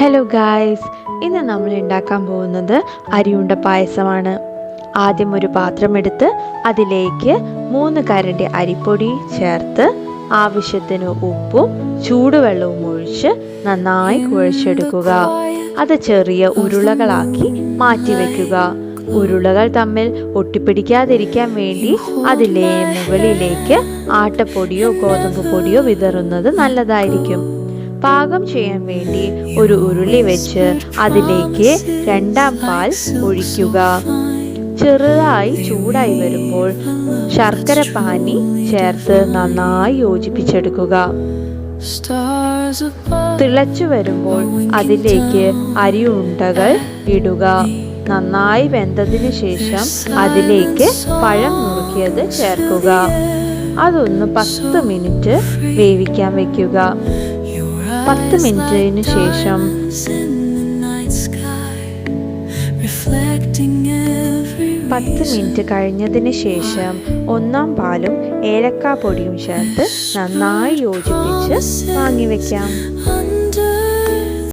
Hello guys ഇന്ന് നമ്മൾ ഉണ്ടാക്കാൻ പോകുന്നത് അരിയുണ്ട പായസമാണ്. ആദ്യം ഒരു പാത്രം പാത്രമെടുത്ത് അതിലേക്ക് മൂന്ന് കരണ്ടി അരിപ്പൊടി ചേർത്ത് ആവശ്യത്തിന് ഉപ്പും ചൂടുവെള്ളവും ഒഴിച്ച് നന്നായി കുഴച്ചെടുക്കുക. അത് ചെറിയ ഉരുളകളാക്കി മാറ്റി വെക്കുക. ഉരുളകൾ തമ്മിൽ ഒട്ടിപ്പിടിക്കാതിരിക്കാൻ വേണ്ടി അതിലെ മുകളിലേക്ക് ആട്ടപ്പൊടിയോ ഗോതമ്പ് പൊടിയോ വിതറുന്നത് നല്ലതായിരിക്കും. പാകം ചെയ്യാൻ വേണ്ടി ഒരു ഉരുളി വെച്ച് അതിലേക്ക് രണ്ടാം പാൽ ഒഴിക്കുക. ചെറുതായി ചൂടായി വരുമ്പോൾ ശർക്കര പാനി ചേർത്ത് നന്നായി യോജിപ്പിച്ചെടുക്കുക. തിളച്ചു വരുമ്പോൾ അതിലേക്ക് അരി ഉണ്ടകൾ ഇടുക. നന്നായി വെന്തതിന് ശേഷം അതിലേക്ക് പഴം നുറുക്കിയത് ചേർക്കുക. അതൊന്ന് പത്ത് മിനിറ്റ് വേവിക്കാൻ വെക്കുക. പത്ത് മിനിറ്റിന് ശേഷം. പത്ത് മിനിറ്റ് കഴിഞ്ഞതിന് ശേഷം ഒന്നാം പാലും ഏലക്കാ പൊടിയും ചേർത്ത് നന്നായി യോജിപ്പിച്ച് വാങ്ങി വെക്കാം